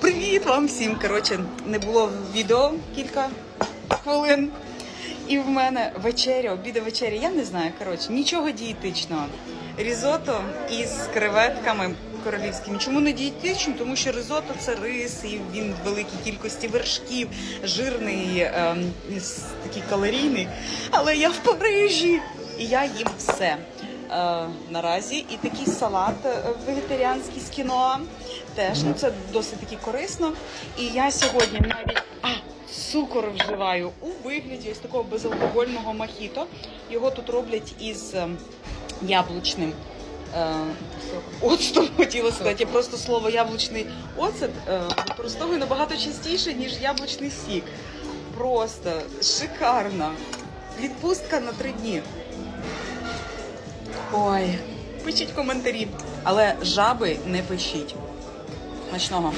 Привіт вам всім! Коротше, не було відео кілька хвилин. І в мене вечеря, обіда вечеря, я не знаю, коротше, нічого дієтичного. Різото із креветками королівськими. Чому не дієтичним? Тому що ризото це рис, і він в великій кількості вершків, жирний, ем, такий калорійний. Але я в Парижі і я їм все. Е, наразі і такий салат е, вегетаріанський з кіноа. Теж ну це досить таки корисно. І я сьогодні навіть а, цукор вживаю у вигляді ось такого безалкогольного мохіто. Його тут роблять із ем, яблучним. е, Оцтом хотіла сказати, я просто слово яблучний оцет е, використовую набагато частіше, ніж яблучний сік. Просто шикарно. Відпустка на три дні. Ой, пишіть коментарі, але жаби не пишіть. Смачного.